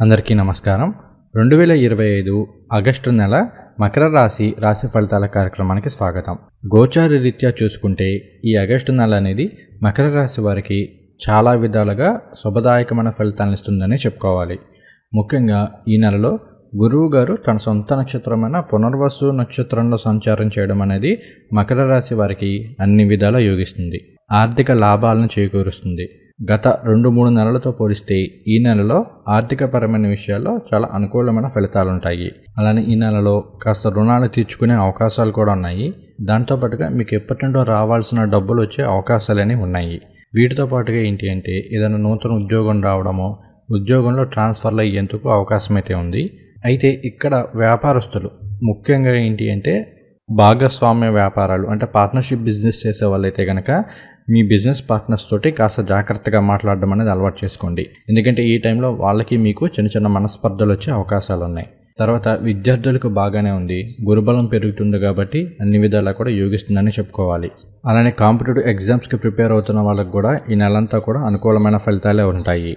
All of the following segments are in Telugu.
అందరికీ నమస్కారం. రెండు వేల ఇరవై ఐదు ఆగస్టు నెల మకర రాశి రాశి ఫలితాల కార్యక్రమానికి స్వాగతం. గోచార రీత్యా చూసుకుంటే ఈ ఆగస్టు నెల అనేది మకర రాశి వారికి చాలా విధాలుగా శుభదాయకమైన ఫలితాలను ఇస్తుందని చెప్పుకోవాలి. ముఖ్యంగా ఈ నెలలో గురువు గారు తన సొంత నక్షత్రమైన పునర్వసు నక్షత్రంలో సంచారం చేయడం అనేది మకర రాశి వారికి అన్ని విధాలా యోగిస్తుంది. ఆర్థిక లాభాలను చేకూరుస్తుంది. గత రెండు మూడు నెలలతో పోలిస్తే ఈ నెలలో ఆర్థికపరమైన విషయాల్లో చాలా అనుకూలమైన ఫలితాలు ఉంటాయి అలానే ఈ నెలలో కాస్త రుణాలు తీర్చుకునే అవకాశాలు కూడా ఉన్నాయి. దాంతోపాటుగా మీకు ఎప్పటి నుండో రావాల్సిన డబ్బులు వచ్చే అవకాశాలు ఉన్నాయి. వీటితో పాటుగా ఏంటి అంటే ఏదైనా నూతన ఉద్యోగం రావడమో ఉద్యోగంలో ట్రాన్స్ఫర్లు అయ్యేందుకు అవకాశం అయితే ఉంది. అయితే ఇక్కడ వ్యాపారస్తులు ముఖ్యంగా ఏంటి అంటే భాగస్వామ్య వ్యాపారాలు అంటే పార్ట్నర్షిప్ బిజినెస్ చేసే వాళ్ళైతే కనుక మీ బిజినెస్ పార్ట్నర్స్ తోటి కాస్త జాగ్రత్తగా మాట్లాడడం అనేది అలవాటు చేసుకోండి. ఎందుకంటే ఈ టైంలో వాళ్ళకి మీకు చిన్న చిన్న మనస్పర్ధలు వచ్చే అవకాశాలు ఉన్నాయి. తర్వాత విద్యార్థులకు బాగానే ఉంది. గురుబలం పెరుగుతుంది కాబట్టి అన్ని విధాలా కూడా యోగిస్తుందని చెప్పుకోవాలి. అలానే కాంపిటేటివ్ ఎగ్జామ్స్కి ప్రిపేర్ అవుతున్న వాళ్ళకు కూడా ఈ నెలంతా కూడా అనుకూలమైన ఫలితాలే ఉంటాయి.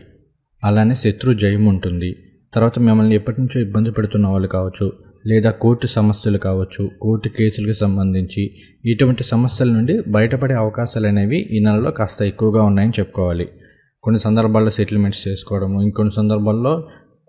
అలానే శత్రు జయం ఉంటుంది తర్వాత మిమ్మల్ని ఎప్పటి నుంచో ఇబ్బంది పెడుతున్న వాళ్ళు కావచ్చు లేదా కోర్టు సమస్యలు కావచ్చు కోర్టు కేసులకు సంబంధించి ఇటువంటి సమస్యల నుండి బయటపడే అవకాశాలు అనేవి ఈ నెలలో కాస్త ఎక్కువగా ఉన్నాయని చెప్పుకోవాలి. కొన్ని సందర్భాల్లో సెటిల్మెంట్స్ చేసుకోవడము ఇంకొన్ని సందర్భాల్లో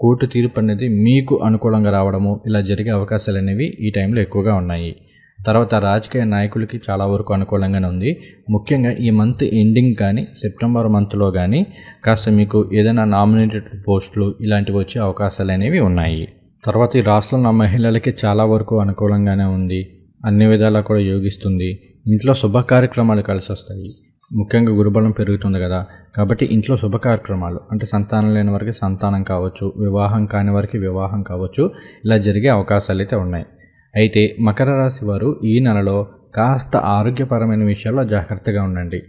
కోర్టు తీర్పు అనేది మీకు అనుకూలంగా రావడము ఇలా జరిగే అవకాశాలు అనేవి ఈ టైంలో ఎక్కువగా ఉన్నాయి. తర్వాత రాజకీయ నాయకులకి చాలా వరకు అనుకూలంగానే ఉంది. ముఖ్యంగా ఈ మంత్ ఎండింగ్ కానీ సెప్టెంబర్ మంత్లో కానీ కాస్త మీకు ఏదైనా నామినేటెడ్ పోస్టులు ఇలాంటివి వచ్చే అవకాశాలు అనేవి ఉన్నాయి. తర్వాత ఈ రాష్ట్రంలో నా మహిళలకి చాలా వరకు అనుకూలంగానే ఉంది. అన్ని విధాలా కూడా యోగిస్తుంది. ఇంట్లో శుభ కార్యక్రమాలు కలిసి వస్తాయి ముఖ్యంగా గురుబలం పెరుగుతుంది కదా. కాబట్టి ఇంట్లో శుభ కార్యక్రమాలు అంటే సంతానం లేని వారికి సంతానం కావచ్చు వివాహం కాని వారికి వివాహం కావచ్చు ఇలా జరిగే అవకాశాలు అయితే ఉన్నాయి. అయితే మకర రాశి వారు ఈ నెలలో కాస్త ఆరోగ్యపరమైన విషయాల్లో జాగ్రత్తగా ఉండండి.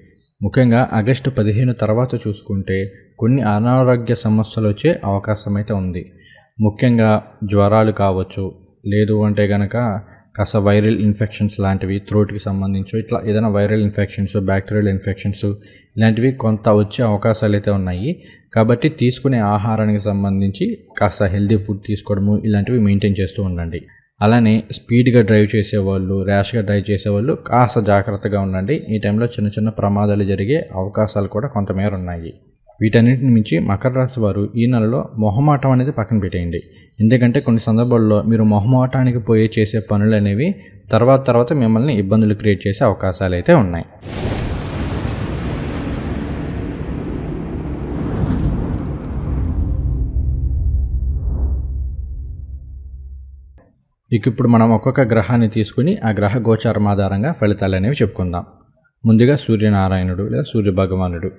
ముఖ్యంగా ఆగస్టు పదిహేను తర్వాత చూసుకుంటే కొన్ని అనారోగ్య సమస్యలు వచ్చే అవకాశం అయితే ఉంది. ముఖ్యంగా జ్వరాలు కావచ్చు లేదు అంటే కనుక కాస్త వైరల్ ఇన్ఫెక్షన్స్ లాంటివి థ్రోట్కి సంబంధించి ఇట్లా ఏదైనా వైరల్ ఇన్ఫెక్షన్స్ బ్యాక్టీరియల్ ఇన్ఫెక్షన్స్ ఇలాంటివి కొంత వచ్చే అవకాశాలు అయితే ఉన్నాయి. కాబట్టి తీసుకునే ఆహారానికి సంబంధించి కాస్త హెల్దీ ఫుడ్ తీసుకోవడము ఇలాంటివి మెయింటైన్ చేస్తూ ఉండండి. అలానే స్పీడ్గా డ్రైవ్ చేసేవాళ్ళు ర్యాష్గా డ్రైవ్ చేసేవాళ్ళు కాస్త జాగ్రత్తగా ఉండండి. ఈ టైంలో చిన్న చిన్న ప్రమాదాలు జరిగే అవకాశాలు కూడా కొంతమేర ఉన్నాయి. వీటన్నిటిని మించి మకర రాశి వారు ఈ నెలలో మొహమాటం అనేది పక్కన పెట్టేయండి. ఎందుకంటే కొన్ని సందర్భాల్లో మీరు మొహమాటానికి పోయే చేసే పనులు అనేవి తర్వాత తర్వాత మిమ్మల్ని ఇబ్బందులు క్రియేట్ చేసే అవకాశాలు అయితే ఉన్నాయి. ఇక ఇప్పుడు మనం ఒక్కొక్క గ్రహాన్ని తీసుకుని ఆ గ్రహ గోచారం ఆధారంగా ఫలితాలు అనేవి చెప్పుకుందాం. ముందుగా సూర్యనారాయణుడు లేదా సూర్య భగవానుడు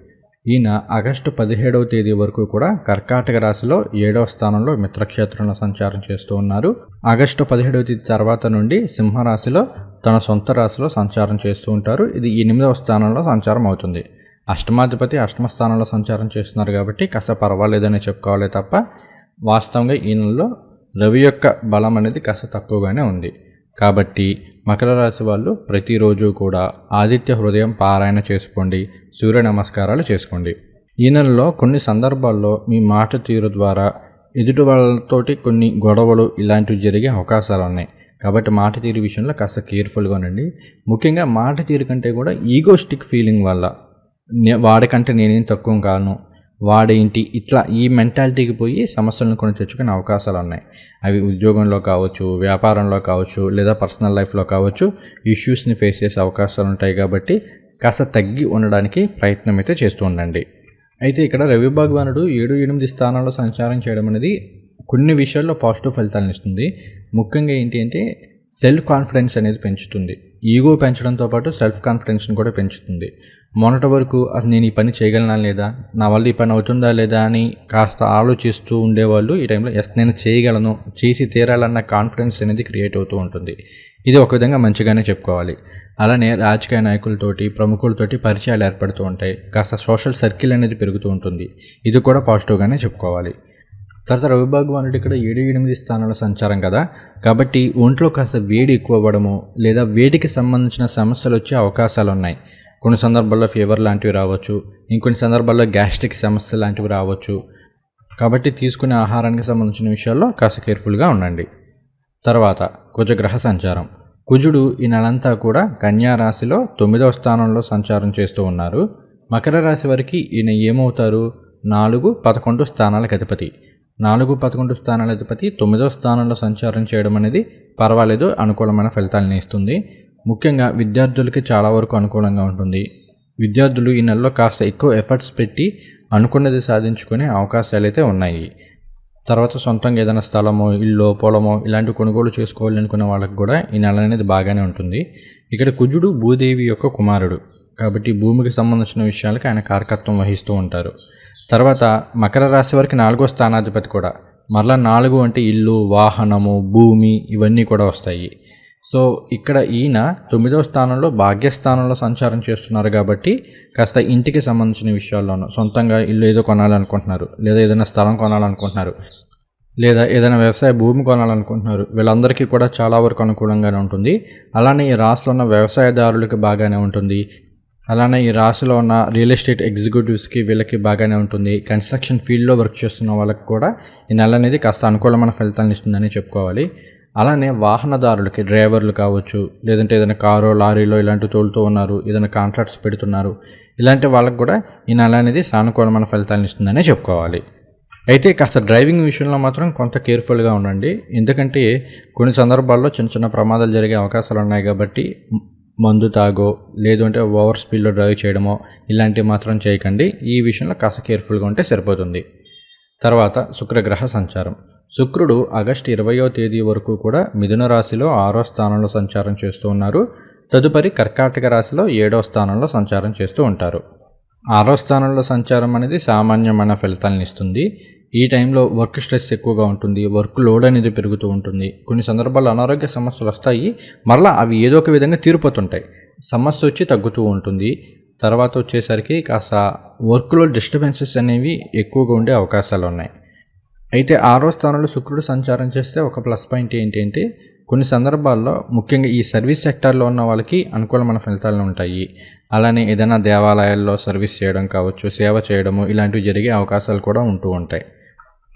ఈయన ఆగస్టు పదిహేడవ తేదీ వరకు కూడా కర్కాటక రాశిలో ఏడవ స్థానంలో మిత్రక్షేత్రంలో సంచారం చేస్తూ ఉన్నారు. ఆగస్టు పదిహేడవ తేదీ తర్వాత నుండి సింహరాశిలో తన సొంత రాశిలో సంచారం చేస్తూ ఉంటారు. ఇది ఎనిమిదవ స్థానంలో సంచారం అవుతుంది. అష్టమాధిపతి అష్టమ స్థానంలో సంచారం చేస్తున్నారు కాబట్టి కాస్త పర్వాలేదని చెప్పుకోవాలి తప్ప వాస్తవంగా ఈ నెలలో రవి యొక్క బలం అనేది కాస్త తక్కువగానే ఉంది. కాబట్టి మకర రాశి వాళ్ళు ప్రతిరోజు కూడా ఆదిత్య హృదయం పారాయణ చేసుకోండి సూర్య నమస్కారాలు చేసుకోండి. ఈ నెలలో కొన్ని సందర్భాల్లో మీ మాట తీరు ద్వారా ఎదుటి వాళ్ళతోటి కొన్ని గొడవలు ఇలాంటివి జరిగే అవకాశాలు ఉన్నాయి. కాబట్టి మాట తీరు విషయంలో కాస్త కేర్ఫుల్గా ఉండండి. ముఖ్యంగా మాట తీరు కంటే కూడా ఈగోస్టిక్ ఫీలింగ్ వల్ల వాడికంటే నేనేం తక్కువ కాను వాడేంటి ఇట్లా ఈ మెంటాలిటీకి పోయి సమస్యలను కొని తెచ్చుకునే అవకాశాలు ఉన్నాయి అవి ఉద్యోగంలో కావచ్చు వ్యాపారంలో కావచ్చు లేదా పర్సనల్ లైఫ్లో కావచ్చు ఇష్యూస్ని ఫేస్ చేసే అవకాశాలు ఉంటాయి కాబట్టి కాస్త తగ్గి ఉండడానికి ప్రయత్నం అయితే చేస్తూ ఉండండి. అయితే ఇక్కడ రవి భగవానుడు ఏడు ఎనిమిది స్థానాల్లో సంచారం చేయడం అనేది కొన్ని విషయాల్లో పాజిటివ్ ఫలితాలను ఇస్తుంది. ముఖ్యంగా ఏంటి అంటే సెల్ఫ్ కాన్ఫిడెన్స్ అనేది పెంచుతుంది. ఈగో పెంచడంతో పాటు సెల్ఫ్ కాన్ఫిడెన్స్ని కూడా పెంచుతుంది. మొన్నటి వరకు అసలు నేను ఈ పని చేయగలనా లేదా? నా వల్ల ఈ పని అవుతుందా లేదా అని కాస్త ఆలోచిస్తూ ఉండేవాళ్ళు ఈ టైంలో ఎస్ నేను చేయగలను. చేసి తీరాలన్న కాన్ఫిడెన్స్ అనేది క్రియేట్ అవుతూ ఉంటుంది. ఇది ఒక విధంగా మంచిగానే చెప్పుకోవాలి. అలానే రాజకీయ నాయకులతోటి ప్రముఖులతోటి పరిచయాలు ఏర్పడుతూ ఉంటాయి. కాస్త సోషల్ సర్కిల్ అనేది పెరుగుతూ ఉంటుంది. ఇది కూడా పాజిటివ్గానే చెప్పుకోవాలి. తర్వాత రవి భగవానుడు ఇక్కడ ఏడు ఎనిమిది స్థానాల సంచారం కదా? కాబట్టి ఒంట్లో కాస్త వేడి ఎక్కువ అవ్వడము లేదా వేడికి సంబంధించిన సమస్యలు వచ్చే అవకాశాలు ఉన్నాయి కొన్ని సందర్భాల్లో ఫీవర్ లాంటివి రావచ్చు ఇంకొన్ని సందర్భాల్లో గ్యాస్ట్రిక్ సమస్య లాంటివి రావచ్చు. కాబట్టి తీసుకునే ఆహారానికి సంబంధించిన విషయాల్లో కాస్త కేర్ఫుల్గా ఉండండి. తర్వాత కుజగ్రహ సంచారం. కుజుడు ఈ నెలంతా కూడా కన్యా రాశిలో తొమ్మిదవ స్థానంలో సంచారం చేస్తూ ఉన్నారు. మకర రాశి వారికి ఈయన ఏమవుతారు? నాలుగు పదకొండు స్థానాలకు అధిపతి. నాలుగు పదకొండు స్థానాల అధిపతి తొమ్మిదవ స్థానంలో సంచారం చేయడం అనేది పర్వాలేదు అనుకూలమైన ఫలితాలను ఇస్తుంది. ముఖ్యంగా విద్యార్థులకి చాలా వరకు అనుకూలంగా ఉంటుంది. విద్యార్థులు ఈ నెలలో కాస్త ఎక్కువ ఎఫర్ట్స్ పెట్టి అనుకున్నది సాధించుకునే అవకాశాలు అయితే ఉన్నాయి. తర్వాత సొంతంగా ఏదైనా స్థలమో ఇల్లు పొలమో ఇలాంటి కొనుగోలు చేసుకోవాలి అనుకునే వాళ్ళకి కూడా ఈ నెల అనేది బాగానే ఉంటుంది. ఇక్కడ కుజుడు భూదేవి యొక్క కుమారుడు. కాబట్టి భూమికి సంబంధించిన విషయాలకు ఆయన కారకత్వం వహిస్తూ ఉంటారు. తర్వాత మకర రాశి వారికి నాలుగో స్థానాధిపతి కూడా. మరలా నాలుగు అంటే ఇల్లు వాహనము భూమి ఇవన్నీ కూడా వస్తాయి. సో ఇక్కడ ఈయన తొమ్మిదవ స్థానంలో భాగ్యస్థానంలో సంచారం చేస్తున్నారు కాబట్టి కాస్త ఇంటికి సంబంధించిన విషయాల్లోనూ సొంతంగా ఇల్లు ఏదో కొనాలనుకుంటున్నారు లేదా ఏదైనా స్థలం కొనాలనుకుంటున్నారు లేదా ఏదైనా వ్యవసాయ భూమి కొనాలనుకుంటున్నారు వీళ్ళందరికీ కూడా చాలా వరకు అనుకూలంగానే ఉంటుంది. అలానే ఈ రాష్ట్రంలో ఉన్న వ్యవసాయదారులకి బాగానే ఉంటుంది. అలానే ఈ రాశిలో ఉన్న రియల్ ఎస్టేట్ ఎగ్జిక్యూటివ్స్కి వీళ్ళకి బాగానే ఉంటుంది. కన్స్ట్రక్షన్ ఫీల్డ్లో వర్క్ చేస్తున్న వాళ్ళకి కూడా ఈ నెల అనేది కాస్త అనుకూలమైన ఫలితాలను ఇస్తుందని చెప్పుకోవాలి. అలానే వాహనదారులకి డ్రైవర్లు కావచ్చు లేదంటే ఏదైనా కారో లారీలో ఇలాంటి తోలుతూ ఉన్నారు ఏదైనా కాంట్రాక్ట్స్ పెడుతున్నారు ఇలాంటి వాళ్ళకి కూడా ఈ నెల అనేది సానుకూలమైన ఫలితాలను ఇస్తుందనే చెప్పుకోవాలి. అయితే కాస్త డ్రైవింగ్ విషయంలో మాత్రం కొంత కేర్ఫుల్గా ఉండండి. ఎందుకంటే కొన్ని సందర్భాల్లో చిన్న చిన్న ప్రమాదాలు జరిగే అవకాశాలు ఉన్నాయి కాబట్టి మందు తాగో లేదు అంటే ఓవర్ స్పీడ్లో డ్రైవ్ చేయడమో ఇలాంటివి మాత్రం చేయకండి. ఈ విషయంలో కాస్త కేర్ఫుల్గా ఉంటే సరిపోతుంది. తర్వాత శుక్రగ్రహ సంచారం. శుక్రుడు ఆగస్టు ఇరవయో తేదీ వరకు కూడా మిథున రాశిలో ఆరో స్థానంలో సంచారం చేస్తూ ఉన్నారు. తదుపరి కర్కాటక రాశిలో ఏడో స్థానంలో సంచారం చేస్తూ ఉంటారు. ఆరో స్థానంలో సంచారం అనేది సామాన్యమైన ఫలితాలను ఇస్తుంది. ఈ టైంలో వర్క్ స్ట్రెస్ ఎక్కువగా ఉంటుంది. వర్క్ లోడ్ అనేది పెరుగుతూ ఉంటుంది. కొన్ని సందర్భాల్లో అనారోగ్య సమస్యలు వస్తాయి. మరలా అవి ఏదో ఒక విధంగా తీరిపోతుంటాయి. సమస్య వచ్చి తగ్గుతూ ఉంటుంది. తర్వాత వచ్చేసరికి కాస్త వర్క్లో డిస్టర్బెన్సెస్ అనేవి ఎక్కువగా ఉండే అవకాశాలు ఉన్నాయి. అయితే ఆరో స్థానంలో శుక్రుడు సంచారం చేస్తే ఒక ప్లస్ పాయింట్ ఏంటంటే కొన్ని సందర్భాల్లో ముఖ్యంగా ఈ సర్వీస్ సెక్టార్లో ఉన్న వాళ్ళకి అనుకూలమైన ఫలితాలు ఉంటాయి. అలానే ఏదైనా దేవాలయాల్లో సర్వీస్ చేయడం కావచ్చు సేవ చేయడము ఇలాంటివి జరిగే అవకాశాలు కూడా ఉంటూ ఉంటాయి.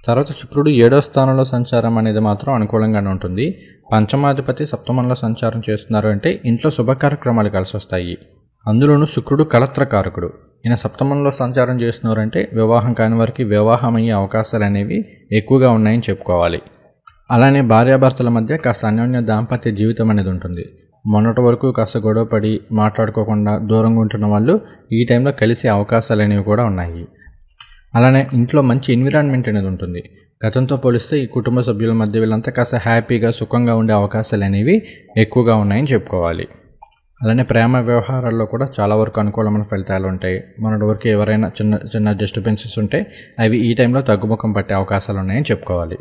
తర్వాత శుక్రుడు ఏడో స్థానంలో సంచారం అనేది మాత్రం అనుకూలంగానే ఉంటుంది. పంచమాధిపతి సప్తమంలో సంచారం చేస్తున్నారు అంటే ఇంట్లో శుభ కార్యక్రమాలు కలిసి వస్తాయి. అందులోనూ శుక్రుడు కలత్రకారకుడు ఈయన సప్తమంలో సంచారం చేస్తున్నారంటే వివాహం కాని వారికి వివాహం అయ్యే అవకాశాలు అనేవి ఎక్కువగా ఉన్నాయని చెప్పుకోవాలి. అలానే భార్యాభర్తల మధ్య కాస్త అన్యోన్య దాంపత్య జీవితం అనేది ఉంటుంది. మొన్నటి వరకు కాస్త గొడవపడి మాట్లాడుకోకుండా దూరంగా ఉంటున్న వాళ్ళు ఈ టైంలో కలిసే అవకాశాలు అనేవి కూడా ఉన్నాయి. అలానే ఇంట్లో మంచి ఎన్విరాన్మెంట్ అనేది ఉంటుంది. గతంతో పోలిస్తే ఈ కుటుంబ సభ్యుల మధ్య వీళ్ళంతా కాస్త హ్యాపీగా సుఖంగా ఉండే అవకాశాలు అనేవి ఎక్కువగా ఉన్నాయని చెప్పుకోవాలి. అలానే ప్రేమ వ్యవహారాల్లో కూడా చాలా వరకు అనుకూలమైన ఫలితాలు ఉంటాయి. మన వరకు ఎవరైనా చిన్న చిన్న డిస్టర్బెన్సెస్ ఉంటే అవి ఈ టైంలో తగ్గుముఖం పట్టే అవకాశాలు ఉన్నాయని చెప్పుకోవాలి.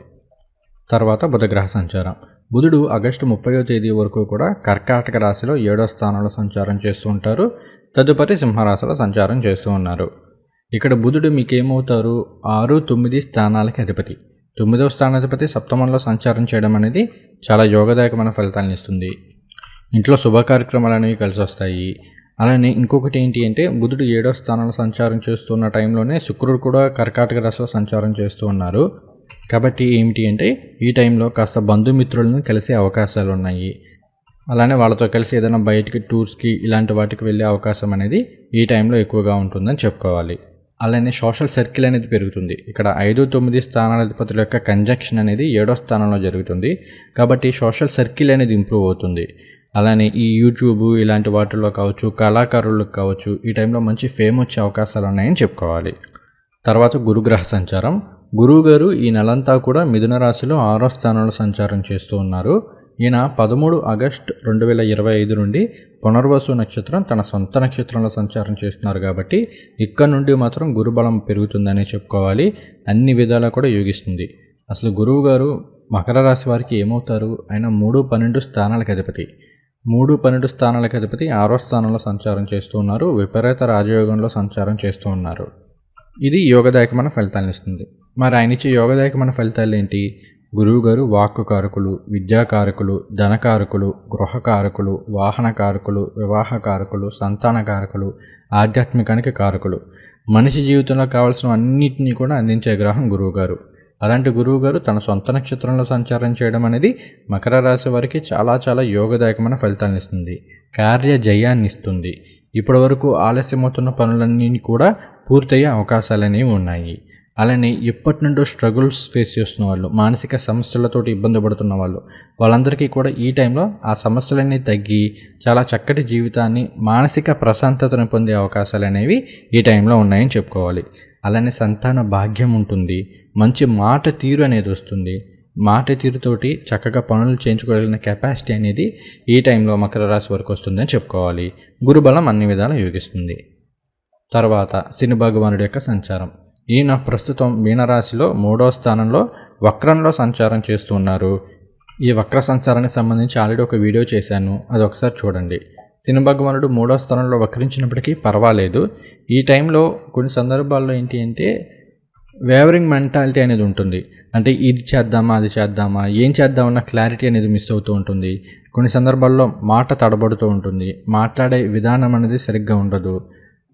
తర్వాత బుధగ్రహ సంచారం. బుధుడు ఆగస్టు ముప్పయో తేదీ వరకు కూడా కర్కాటక రాశిలో ఏడో స్థానంలో సంచారం చేస్తూ ఉంటారు. తదుపరి సింహరాశిలో సంచారం చేస్తూ ఉన్నారు. ఇక్కడ బుధుడు మీకేమవుతారు? ఆరు తొమ్మిది స్థానాలకి అధిపతి. తొమ్మిదవ స్థానాధిపతి సప్తమంలో సంచారం చేయడం అనేది చాలా యోగదాయకమైన ఫలితాలను ఇస్తుంది. ఇంట్లో శుభ కార్యక్రమాలు అనేవి కలిసి వస్తాయి అలానే ఇంకొకటి ఏంటి అంటే బుధుడు ఏడో స్థానంలో సంచారం చేస్తున్న టైంలోనే శుక్రుడు కూడా కర్కాటక రాశిలో సంచారం చేస్తూ ఉన్నారు. కాబట్టి ఏమిటి అంటే ఈ టైంలో కాస్త బంధుమిత్రులను కలిసే అవకాశాలు ఉన్నాయి అలానే వాళ్ళతో కలిసి ఏదైనా బయటికి టూర్స్కి ఇలాంటి వాటికి వెళ్ళే అవకాశం అనేది ఈ టైంలో ఎక్కువగా ఉంటుందని చెప్పుకోవాలి. అలానే సోషల్ సర్కిల్ అనేది పెరుగుతుంది. ఇక్కడ ఐదు తొమ్మిది స్థానాధిపతుల యొక్క కంజక్షన్ అనేది ఏడో స్థానంలో జరుగుతుంది. కాబట్టి సోషల్ సర్కిల్ అనేది ఇంప్రూవ్ అవుతుంది. అలానే ఈ యూట్యూబ్ ఇలాంటి వాటిల్లో కావచ్చు కళాకారులకు కావచ్చు ఈ టైంలో మంచి ఫేమ్ వచ్చే అవకాశాలు ఉన్నాయని చెప్పుకోవాలి. తర్వాత గురుగ్రహ సంచారం. గురువు గారు ఈ నెలంతా కూడా మిథున రాశిలో ఆరో స్థానంలో సంచారం చేస్తూ ఉన్నారు. ఈయన పదమూడు ఆగస్ట్ రెండు వేల ఇరవై ఐదు నుండి పునర్వసు నక్షత్రం తన సొంత నక్షత్రంలో సంచారం చేస్తున్నారు కాబట్టి ఇక్కడ నుండి మాత్రం గురుబలం పెరుగుతుందని చెప్పుకోవాలి. అన్ని విధాలా కూడా యోగిస్తుంది. అసలు గురువు గారు మకర రాశి వారికి ఏమవుతారు? ఆయన మూడు పన్నెండు స్థానాలకు అధిపతి. మూడు పన్నెండు స్థానాలకు అధిపతి ఆరో స్థానంలో సంచారం చేస్తూ ఉన్నారు. విపరీత రాజయోగంలో సంచారం చేస్తూ ఉన్నారు. ఇది యోగదాయకమైన ఫలితాలను ఇస్తుంది. మరి ఆయన ఇచ్చే యోగదాయకమైన ఫలితాలు ఏంటి? గురువుగారు వాక్కు కారకులు విద్యాకారకులు ధనకారకులు గృహకారకులు వాహన కారకులు వివాహ కారకులు సంతాన కారకులు ఆధ్యాత్మికానికి కారకులు. మనిషి జీవితంలో కావాల్సిన అన్నింటినీ కూడా అందించే గ్రహం గురువుగారు. అలాంటి గురువు గారు తన సొంత నక్షత్రంలో సంచారం చేయడం అనేది మకర రాశి వారికి చాలా చాలా యోగదాయకమైన ఫలితాన్ని ఇస్తుంది. కార్య జయాన్ని ఇస్తుంది. ఇప్పటి వరకు ఆలస్యమవుతున్న పనులన్నీ కూడా పూర్తయ్యే అవకాశాలు అనేవి ఉన్నాయి. అలానే ఎప్పటి నుండో స్ట్రగుల్స్ ఫేస్ చేస్తున్న వాళ్ళు మానసిక సమస్యలతో ఇబ్బంది పడుతున్న వాళ్ళు వాళ్ళందరికీ కూడా ఈ టైంలో ఆ సమస్యలన్నీ తగ్గి చాలా చక్కటి జీవితాన్ని మానసిక ప్రశాంతతను పొందే అవకాశాలు అనేవి ఈ టైంలో ఉన్నాయని చెప్పుకోవాలి. అలానే సంతాన భాగ్యం ఉంటుంది. మంచి మాట తీరు అనేది వస్తుంది. మాట తీరుతోటి చక్కగా పనులు చేయించుకోగలిగిన కెపాసిటీ అనేది ఈ టైంలో మకర రాశి వరకు వస్తుందని చెప్పుకోవాలి. గురుబలం అన్ని విధాలు యోగిస్తుంది. తర్వాత శని భగవానుడి యొక్క సంచారం. ఈయన ప్రస్తుతం మీనరాశిలో మూడవ స్థానంలో వక్రంలో సంచారం చేస్తూ ఉన్నారు. ఈ వక్ర సంచారానికి సంబంధించి ఆల్రెడీ ఒక వీడియో చేశాను. అది ఒకసారి చూడండి. శనిభగవానుడు మూడో స్థానంలో వక్రించినప్పటికీ పర్వాలేదు. ఈ టైంలో కొన్ని సందర్భాల్లో ఏంటి అంటే వేవరింగ్ మెంటాలిటీ అనేది ఉంటుంది. అంటే ఇది చేద్దామా అది చేద్దామా ఏం చేద్దామన్న క్లారిటీ అనేది మిస్ అవుతూ ఉంటుంది. కొన్ని సందర్భాల్లో మాట తడబడుతూ ఉంటుంది. మాట్లాడే విధానం అనేది సరిగ్గా ఉండదు.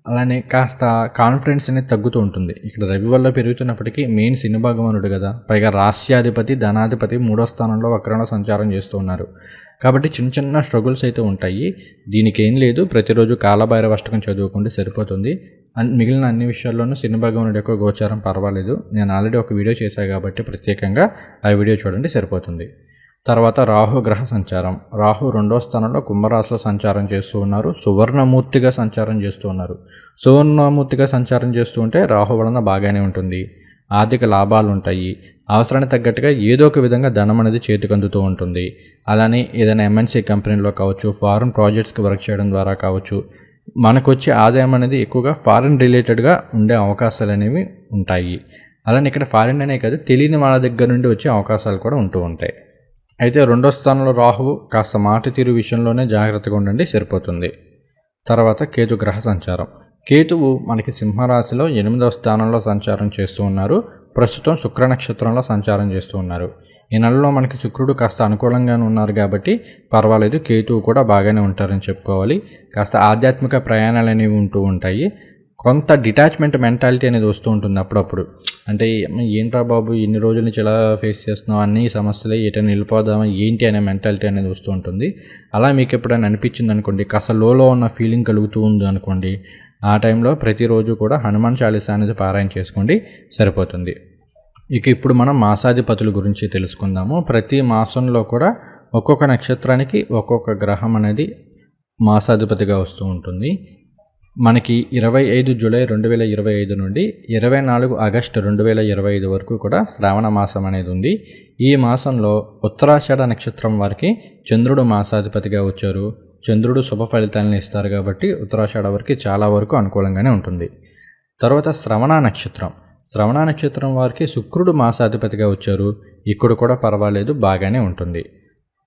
అలానే కాస్త కాన్ఫిడెన్స్ అనేది తగ్గుతూ ఉంటుంది. ఇక్కడ రవి వల్ల పెరుగుతున్నప్పటికీ మెయిన్ సినిభాగమనుడు భగవానుడు కదా. పైగా రాష్ట్రాధిపతి ధనాధిపతి మూడో స్థానంలో వక్రంలో సంచారం చేస్తూ ఉన్నారు. కాబట్టి చిన్న చిన్న స్ట్రగుల్స్ అయితే ఉంటాయి. దీనికి ఏం లేదు. ప్రతిరోజు కాలభైరవ అష్టకం చదువుకుంటే సరిపోతుంది. మిగిలిన అన్ని విషయాల్లోనూ సిని యొక్క గోచారం పర్వాలేదు. నేను ఆల్రెడీ ఒక వీడియో చేశాను కాబట్టి ప్రత్యేకంగా ఆ వీడియో చూడండి సరిపోతుంది. తర్వాత రాహు గ్రహ సంచారం. రాహు రెండో స్థానంలో కుంభరాశిలో సంచారం చేస్తూ ఉన్నారు. సువర్ణమూర్తిగా సంచారం చేస్తూ ఉన్నారు. సువర్ణమూర్తిగా సంచారం చేస్తూ ఉంటే రాహు వలన బాగానే ఉంటుంది. ఆర్థిక లాభాలు ఉంటాయి. అవసరానికి తగ్గట్టుగా ఏదో ఒక విధంగా ధనం అనేది చేతికి అందుతూ ఉంటుంది. అలానే ఏదైనా ఎంఎన్సీ కంపెనీలో కావచ్చు ఫారెన్ ప్రాజెక్ట్స్కి వర్క్ చేయడం ద్వారా కావచ్చు మనకు వచ్చే ఆదాయం అనేది ఎక్కువగా ఫారిన్ రిలేటెడ్గా ఉండే అవకాశాలు అనేవి ఉంటాయి. అలానే ఇక్కడ ఫారిన్ అనే కాదు తెలియని వాళ్ళ దగ్గర నుండి వచ్చే అవకాశాలు కూడా ఉంటూ ఉంటాయి. అయితే రెండో స్థానంలో రాహువు కాస్త మాట తీరు విషయంలోనే జాగ్రత్తగా ఉండండి సరిపోతుంది. తర్వాత కేతు గ్రహ సంచారం. కేతువు మనకి సింహరాశిలో ఎనిమిదవ స్థానంలో సంచారం చేస్తూ ఉన్నారు. ప్రస్తుతం శుక్ర నక్షత్రంలో సంచారం చేస్తూ ఉన్నారు. ఈ నెలలో మనకి శుక్రుడు కాస్త అనుకూలంగానే ఉన్నారు కాబట్టి పర్వాలేదు కేతువు కూడా బాగానే ఉంటారని చెప్పుకోవాలి. కాస్త ఆధ్యాత్మిక ప్రయాణాలు అనేవి ఉంటూ ఉంటాయి. కొంత డిటాచ్మెంట్ మెంటాలిటీ అనేది వస్తూ ఉంటుంది అప్పుడప్పుడు. అంటే ఏంట్రా బాబు ఎన్ని రోజుల నుంచి ఎలా ఫేస్ చేస్తున్నాం అన్ని సమస్యలే ఎటైనా వెళ్ళిపోదామా? ఏంటి? అనే మెంటాలిటీ అనేది వస్తూ ఉంటుంది. అలా మీకు ఎప్పుడైనా అనిపించింది అనుకోండి కాస్త లోలో ఉన్న ఫీలింగ్ కలుగుతూ ఉంది అనుకోండి ఆ టైంలో ప్రతిరోజు కూడా హనుమాన్ చాలీసా అనేది పారాయణ చేసుకోండి సరిపోతుంది. ఇక ఇప్పుడు మనం మాసాధిపతుల గురించి తెలుసుకుందాము. ప్రతి మాసంలో కూడా ఒక్కొక్క నక్షత్రానికి ఒక్కొక్క గ్రహం అనేది మాసాధిపతిగా వస్తూ ఉంటుంది. మనకి ఇరవై ఐదు జూలై రెండు వేల ఇరవై ఐదు నుండి ఇరవై నాలుగు ఆగస్టు రెండు వేల ఇరవై ఐదు వరకు కూడా శ్రావణ మాసం అనేది ఉంది. ఈ మాసంలో ఉత్తరాషాఢ నక్షత్రం వారికి చంద్రుడు మాసాధిపతిగా వచ్చారు. చంద్రుడు శుభ ఫలితాలను ఇస్తారు కాబట్టి ఉత్తరాషాఢ వరకు చాలా వరకు అనుకూలంగానే ఉంటుంది. తర్వాత శ్రవణ నక్షత్రం. శ్రవణ నక్షత్రం వారికి శుక్రుడు మాసాధిపతిగా వచ్చారు. ఇక్కడ కూడా పర్వాలేదు బాగానే ఉంటుంది.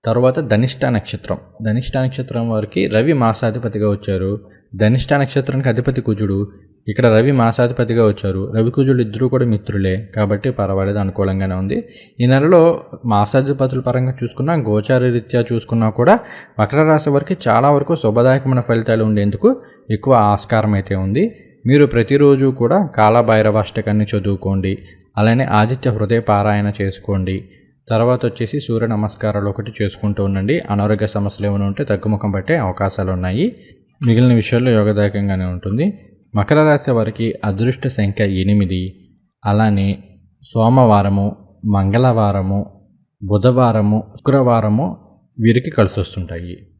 తర్వాత ధనిష్ట నక్షత్రం. ధనిష్ట నక్షత్రం వారికి రవి మాసాధిపతిగా వచ్చారు. ధనిష్ట నక్షత్రానికి అధిపతి కుజుడు. ఇక్కడ రవి మాసాధిపతిగా వచ్చారు. రవి కుజుడు ఇద్దరు కూడా మిత్రులే. కాబట్టి పర్వాలేదు అనుకూలంగానే ఉంది. ఈ నెలలో మాసాధిపతుల పరంగా చూసుకున్నా గోచార రీత్యా చూసుకున్నా కూడా మకర రాశి వారికి చాలా వరకు శుభదాయకమైన ఫలితాలు ఉండేందుకు ఎక్కువ ఆస్కారం అయితే ఉంది. మీరు ప్రతిరోజు కూడా కాలభైరవాష్టకాన్ని చదువుకోండి. అలానే ఆదిత్య హృదయ పారాయణ చేసుకోండి. తర్వాత వచ్చేసి సూర్య నమస్కారాలు ఒకటి చేసుకుంటూ ఉండండి. అనారోగ్య సమస్యలు ఏమైనా ఉంటే తగ్గుముఖం పట్టే అవకాశాలు ఉన్నాయి మిగిలిన విషయాల్లో యోగదాయకంగానే ఉంటుంది. మకర రాశి వారికి అదృష్ట సంఖ్య ఎనిమిది. అలానే సోమవారము మంగళవారము బుధవారము శుక్రవారము వీరికి కలిసి వస్తుంటాయి